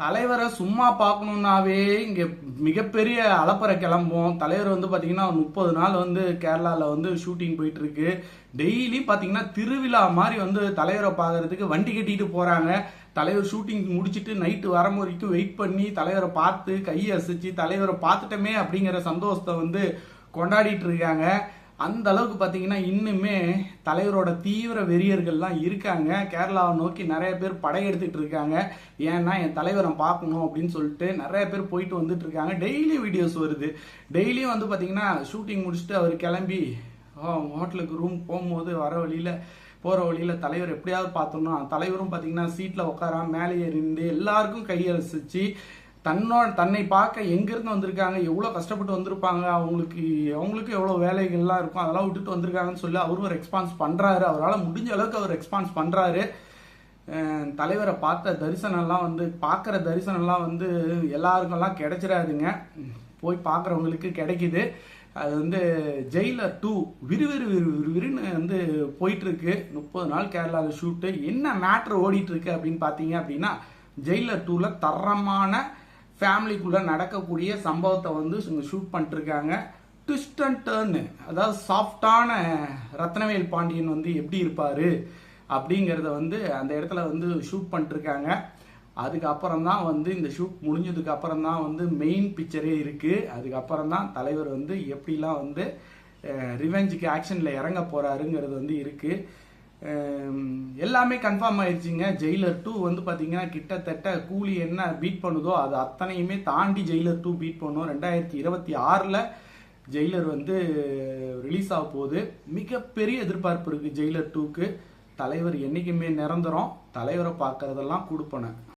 தலைவரை சும்மா பார்க்கணுன்னாவே இங்கே மிகப்பெரிய அலப்பறை கிளம்பும் தலைவர் வந்து பார்த்திங்கன்னா முப்பது நாள் வந்து கேரளாவில் வந்து ஷூட்டிங் போயிட்டுருக்கு. டெய்லி பார்த்திங்கன்னா திருவிழா மாதிரி வந்து தலைவரை பார்க்கறதுக்கு வண்டி கட்டிட்டு போகிறாங்க தலைவர் ஷூட்டிங் முடிச்சுட்டு நைட்டு வர வரைக்கும் வெயிட் பண்ணி தலைவரை பார்த்து கையை அசைச்சு தலைவரை பார்த்துட்டோமே அப்படிங்கிற சந்தோஷத்தை வந்து கொண்டாடிட்டு இருக்காங்க. அந்த அளவுக்கு பார்த்தீங்கன்னா இன்னுமே தலைவரோட தீவிர வெறியர்கள்லாம் இருக்காங்க. கேரளாவை நோக்கி நிறைய பேர் படையெடுத்துட்டு இருக்காங்க. ஏன்னா என் தலைவரை பார்க்கணும் அப்படின்னு சொல்லிட்டு நிறைய பேர் போயிட்டு வந்துட்டு இருக்காங்க. டெய்லி வீடியோஸ் வருது. டெய்லியும் வந்து பார்த்தீங்கன்னா ஷூட்டிங் முடிச்சுட்டு அவர் கிளம்பி ஹோட்டலுக்கு ரூம் போகும்போது வர வழியில் போகிற வழியில் தலைவர் எப்படியாவது பார்த்தோம்னா தலைவரும் பார்த்தீங்கன்னா சீட்டில் உட்காராம மேலே ஏறி நின்று எல்லாருக்கும் கையலசிச்சு தன்னோட தன்னை பார்க்க எங்கேருந்து வந்திருக்காங்க எவ்வளோ கஷ்டப்பட்டு வந்திருப்பாங்க அவங்களுக்கு அவங்களுக்கு எவ்வளோ வேலைகள்லாம் இருக்கும் அதெல்லாம் விட்டுட்டு வந்திருக்காங்கன்னு சொல்லி அவரும் ரெஸ்பான்ஸ் பண்ணுறாரு அவரால் முடிஞ்ச அளவுக்கு அவர் ரெஸ்பான்ஸ் பண்ணுறாரு தலைவரை பார்த்த தரிசனம்லாம் வந்து பார்க்குற தரிசனம்லாம் வந்து எல்லாருக்கெல்லாம் கிடைச்சிடாதுங்க. போய் பார்க்குறவங்களுக்கு கிடைக்குது. அது வந்து ஜெயிலர் டூ விறுவிறு விறு விறுவிறுன்னு வந்து போயிட்டுருக்கு. முப்பது நாள் கேரளாவில் ஷூட்டு என்ன மேட்ரு ஓடிட்டுருக்கு அப்படின்னு பார்த்தீங்க அப்படின்னா ஜெயிலர் டூவில் தரமான ஃபேமிலிக்குள்ள நடக்கக்கூடிய சம்பவத்தை வந்து இவங்க ஷூட் பண்ணிட்டு இருக்காங்க ட்விஸ்ட் அண்ட் டேர்னு அதாவது சாஃப்டான ரத்னவேல் பாண்டியன் வந்து எப்படி இருப்பார் அப்படிங்கிறத வந்து அந்த இடத்துல வந்து ஷூட் பண்ணிட்டு இருக்காங்க அதுக்கப்புறம் தான் வந்து இந்த ஷூட் முடிஞ்சதுக்கு அப்புறம் தான் வந்து மெயின் பிக்சரே இருக்குது அதுக்கப்புறம் தான் தலைவர் வந்து எப்படிலாம் வந்து ரிவெஞ்சுக்கு ஆக்ஷனில் இறங்க போகிறாருங்கிறது வந்து இருக்குது எல்லாமே கன்ஃபார்ம் ஆயிடுச்சுங்க ஜெயிலர் டூ வந்து பார்த்தீங்கன்னா கிட்டத்தட்ட கூலி என்ன பீட் பண்ணுதோ அது அத்தனையுமே தாண்டி ஜெயிலர் டூ பீட் பண்ணும். ரெண்டாயிரத்தி இருபத்தி ஆறில் ஜெயிலர் வந்து ரிலீஸ் ஆக போகுது. மிகப்பெரிய எதிர்பார்ப்பு இருக்குது ஜெயிலர் டூக்கு தலைவர் என்னைக்குமே நிரந்தரம். தலைவரை பார்க்கறதெல்லாம் கொடுப்பன.